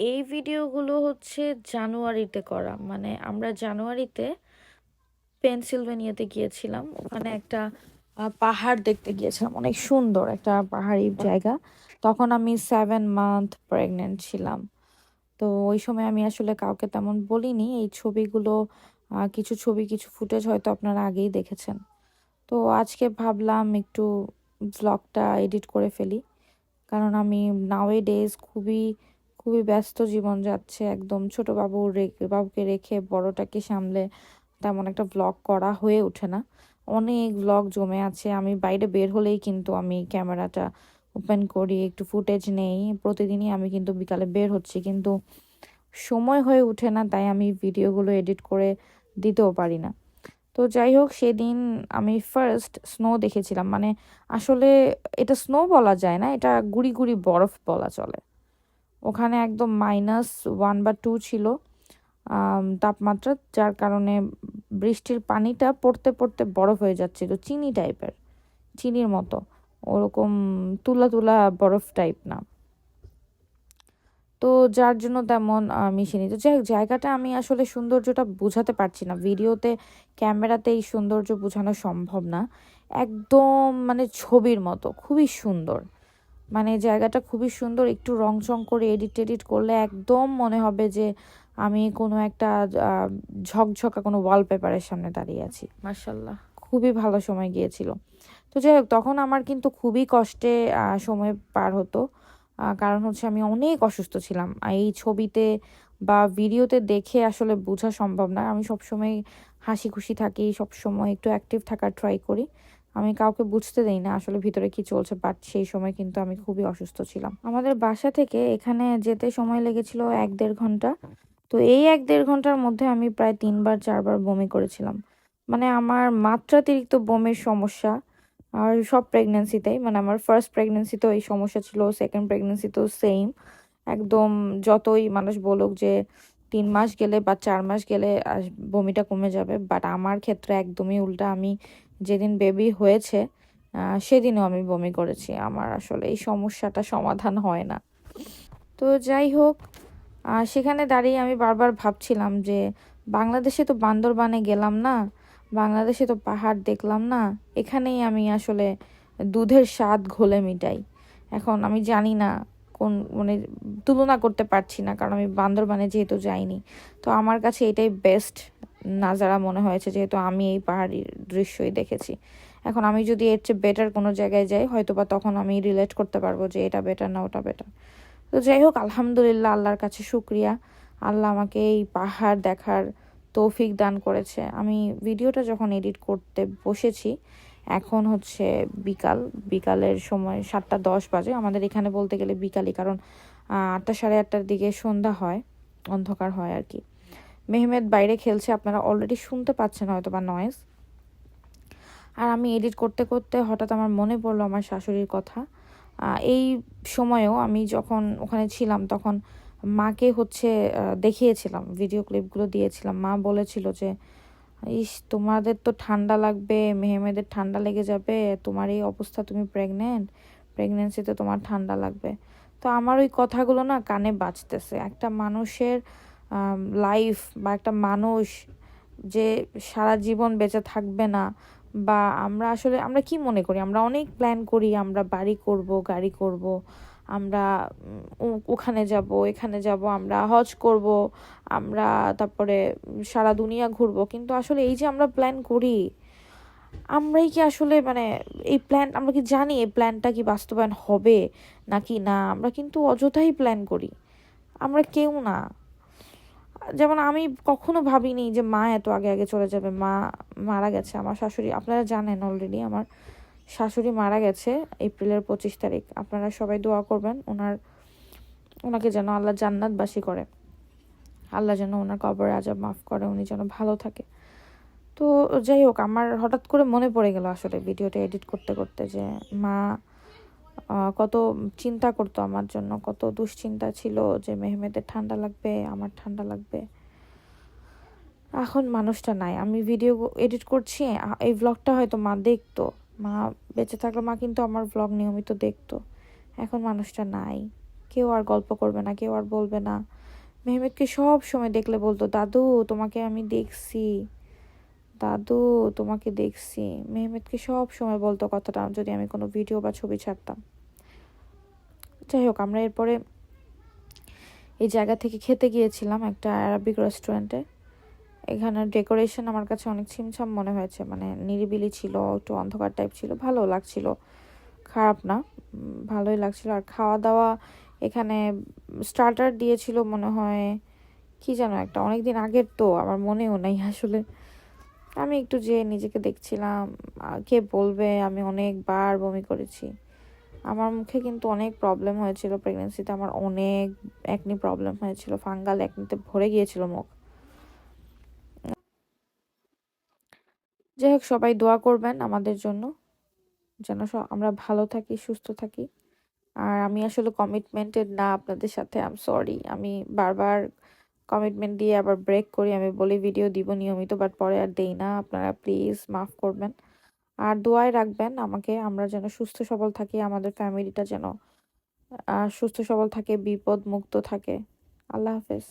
এই ভিডিওগুলো হচ্ছে জানুয়ারিতে করা। মানে আমরা জানুয়ারিতে পেনসিলভেনিয়াতে গিয়েছিলাম। ওখানে একটা পাহাড় দেখতে গিয়েছিলাম। অনেক সুন্দর একটা পাহাড়ি জায়গা। তখন আমি সেভেন মান্থ প্রেগনেন্ট ছিলাম। তো ওই সময় আমি আসলে কাউকে তেমন বলিনি। এই ছবিগুলো কিছু ছবি, কিছু ফুটেজ হয়তো আপনারা আগেই দেখেছেন। তো আজকে ভাবলাম একটু ব্লগটা এডিট করে ফেলি। কারণ আমি নাওয়ে ডেজ খুবই খুবই ব্যস্ত জীবন যাচ্ছে একদম। ছোট বাবু বাবুকে রেখে বড়টাকে সামলে তেমন একটা ব্লগ করা হয়ে ওঠে না। অনেক ব্লগ জমে আছে। আমি বাইরে বের হলেই কিন্তু আমি ক্যামেরাটা ওপেন করি, একটু ফুটেজ নেই। প্রতিদিনই আমি কিন্তু বিকালে বের হচ্ছি, কিন্তু সময় হয়ে ওঠে না, তাই আমি ভিডিওগুলো এডিট করে দিতেও পারি না। তো যাই হোক, সেদিন আমি ফার্স্ট স্নো দেখেছিলাম। মানে আসলে এটা স্নো বলা যায় না, এটা গুড়ি গুড়ি বরফ বলা চলে। ওখানে একদম মাইনাস ওয়ান বা টু ছিল তাপমাত্রা, যার কারণে বৃষ্টির পানিটা পড়তে পড়তে বরফ হয়ে যাচ্ছিল, চিনি টাইপের চিনির মতো, ওরকম তুলা তুলা বরফ টাইপ না। তো যার জন্য তেমন মিশেনি। তো যাই জায়গাটা আমি আসলে সৌন্দর্যটা বোঝাতে পারছি না। ভিডিওতে, ক্যামেরাতে এই সৌন্দর্য বোঝানো সম্ভব না। একদম মানে ছবির মতো, খুবই সুন্দর। মানে জায়গাটা খুবই সুন্দর একটু রং চং করে এডিট এডিট করলে একদম মনে হবে যে আমি কোনো একটা ঝকঝকা কোনো ওয়ালপেপারের সামনে দাঁড়িয়ে আছি। মার্শাল্লাহ খুবই ভালো সময় গিয়েছিল। তো যাই হোক তখন আমার কিন্তু খুবই কষ্টে সময় পার হতো। কারণ হচ্ছে আমি অনেক অসুস্থ ছিলাম। এই ছবিতে বা ভিডিওতে দেখে আসলে বোঝা সম্ভব না। আমি সবসময় হাসি খুশি থাকি সবসময় একটু অ্যাক্টিভ থাকার ট্রাই করি। আমি কাউকে বুঝতে দেই না আসলে ভিতরে কি চলছে বাট সেই সময় কিন্তু আমি খুবই অসুস্থ ছিলাম। আমাদের বাসা থেকে এখানে যেতে সময় লেগেছিল এক দেড় ঘণ্টা। তো এই এক দেড় ঘণ্টার মধ্যে আমি প্রায় তিনবার, চারবার বমি করেছিলাম। মানে আমার মাত্রাতিরিক্ত বমির সমস্যা, আর সব প্রেগনেন্সিতেই মানে আমার ফার্স্ট প্রেগনেন্সিতেও এই সমস্যা ছিল সেকেন্ড প্রেগনেন্সিতেও সেম একদম যতই মানুষ বলুক যে তিন মাস গেলে বা চার মাস গেলে বমিটা কমে যাবে বাট আমার ক্ষেত্রে একদমই উল্টা। আমি যেদিন বেবি হয়েছে সেদিনও আমি বমি করেছি। আমার আসলে এই সমস্যাটা সমাধান হয় না। তো যাই হোক সেখানে দাঁড়িয়ে আমি বারবার ভাবছিলাম যে বাংলাদেশে তো বান্দরবানে গেলাম না, বাংলাদেশে তো পাহাড় দেখলাম না, এখানেই আমি আসলে দুধের স্বাদ ঘোলে মিটাই। এখন আমি জানি না কোন মানে তুলনা করতে পারছি না, কারণ আমি বান্দরবানে যেহেতু যাইনি। তো আমার কাছে এটাই বেস্ট নাজারা মনে হয়েছে যেহেতু আমি এই পাহাড়ি দৃশ্যই দেখেছি। এখন আমি যদি এর চেয়ে বেটার কোনো জায়গায় যাই হয়তো বা তখন আমি রিলেট করতে পারব যে এটা বেটার না ওটা বেটার তো যাই হোক, আলহামদুলিল্লাহ, আল্লাহর কাছে শুক্রিয়া। আল্লাহ আমাকে এই পাহাড় দেখার তৌফিক দান করেছে। আমি ভিডিওটা যখন এডিট করতে বসেছি, এখন হচ্ছে বিকাল। বিকালের সময় সাতটা দশ বাজে। আমাদের এখানে বলতে গেলে বিকালই, কারণ আটটা সাড়ে আটটার দিকে সন্ধ্যা হয়, অন্ধকার হয় আর কি। মেহমেদ বাইরে খেলছে, আপনারা অলরেডি শুনতে পাচ্ছেন হয়তো বা নয়েজ আর আমি এডিট করতে করতে হঠাৎ আমার মনে পড়ল আমার শাশুড়ির কথা। এই সময়েও আমি যখন ওখানে ছিলাম তখন মাকে হচ্ছে দেখিয়েছিলাম ভিডিও ক্লিপগুলো দিয়েছিলাম। মা বলেছিল যে, ইস, তোমাদের তো ঠান্ডা লাগবে, মেহেমেদের ঠান্ডা লেগে যাবে, তোমার এই অবস্থা, তুমি প্রেগনেন্ট প্রেগনেন্সিতে তোমার ঠান্ডা লাগবে। তো আমার ওই কথাগুলো না কানে বাজতেছে। একটা মানুষের লাইফ বা একটা মানুষ যে সারা জীবন বেঁচে থাকবে না বা আমরা আসলে, আমরা কি মনে করি? আমরা অনেক প্ল্যান করি, আমরা বাড়ি করব, গাড়ি করব, আমরা ওখানে যাব, এখানে যাব, আমরা হজ করব, আমরা তারপরে সারা দুনিয়া ঘুরবো। কিন্তু আসলে এই যে আমরা প্ল্যান করি, আমরাই কি আসলে মানে এই প্ল্যান আমরা কি জানি এই প্ল্যানটা কি বাস্তবায়ন হবে নাকি না? আমরা কিন্তু অযথাই প্ল্যান করি। আমরা কেউ না। যেমন আমি কখনো ভাবিনি যে মা এত আগে আগে চলে যাবে, মা মারা গেছে, আমার শাশুড়ি, আপনারা জানেন অলরেডি আমার শাশুড়ি মারা গেছে এপ্রিলের পঁচিশ তারিখ, আপনারা সবাই দোয়া করবেন ওনার, ওনাকে যেন আল্লাহ জান্নাতবাসী করে, আল্লাহ যেন ওনার কবর আজাব মাফ করে, উনি যেন ভালো থাকে। তো যাই হোক, আমার হঠাৎ করে মনে পড়ে গেল আসলে ভিডিওটা এডিট করতে করতে যে মা কত চিন্তা করতো আমার জন্য, কত দুশ্চিন্তা ছিল যে মেহমেদের ঠান্ডা লাগবে, আমার ঠান্ডা লাগবে। এখন মানুষটা নাই। আমি ভিডিও এডিট করছি এই ব্লগটা হয়তো মা দেখতো। মা বেঁচে থাকলে মা কিন্তু আমার ব্লগ নিয়মিত দেখতো। এখন মানুষটা নাই। কেউ আর গল্প করবে না, কেউ আর বলবে না। মেহমেদকে সব সময় দেখলে বলতো, দাদু, তোমাকে আমি দেখছি। দাদু, তোমাকে দেখছি। মেহমেদকে সব সময় বলতো কথাটা, যদি আমি কোনো ভিডিও বা ছবি ছাড়তাম। যাই হোক, আমরা এরপরে এই জায়গা থেকে খেতে গিয়েছিলাম একটা অ্যারাবিক রেস্টুরেন্টে এখানে ডেকোরেশন আমার কাছে অনেক ছিমছাম মনে হয়েছে মানে নিরিবিলি ছিল, একটু অন্ধকার টাইপ ছিল ভালো লাগছিল। খারাপ না ভালোই লাগছিল। আর খাওয়া দাওয়া এখানে স্টার্টার দিয়েছিল মনে হয়, কি যেন একটা অনেক দিন আগের তো, আমার মনেও নেই আসলে। আমি একটু যে নিজেকে দেখছিলাম কে বলবে, আমি অনেকবার বমি করেছি। আমার মুখে কিন্তু অনেক প্রবলেম হয়েছিল প্রেগনেন্সিতে আমার অনেক একনি প্রবলেম হয়েছিল ফাঙ্গাল একনিতে ভরে গিয়েছিল মুখ। যাই হোক সবাই দোয়া করবেন আমাদের জন্য, যেন আমরা ভালো থাকি, সুস্থ থাকি। আর আমি আসলে কমিটমেন্টেড না আপনাদের সাথে আম সরি আমি বারবার কমিটমেন্ট দিয়ে আবার ব্রেক করি, আমি বলি ভিডিও দিব নিয়মিত বাট পরে আর দেই না। আপনারা প্লিজ মাফ করবেন। আর দোয়ায় রাখবেন আমাকে, আমরা যেন সুস্থ সবল থাকি, আমাদের ফ্যামিলিটা যেন সুস্থ সবল থাকে, বিপদ মুক্ত থাকে। আল্লাহ হাফেজ।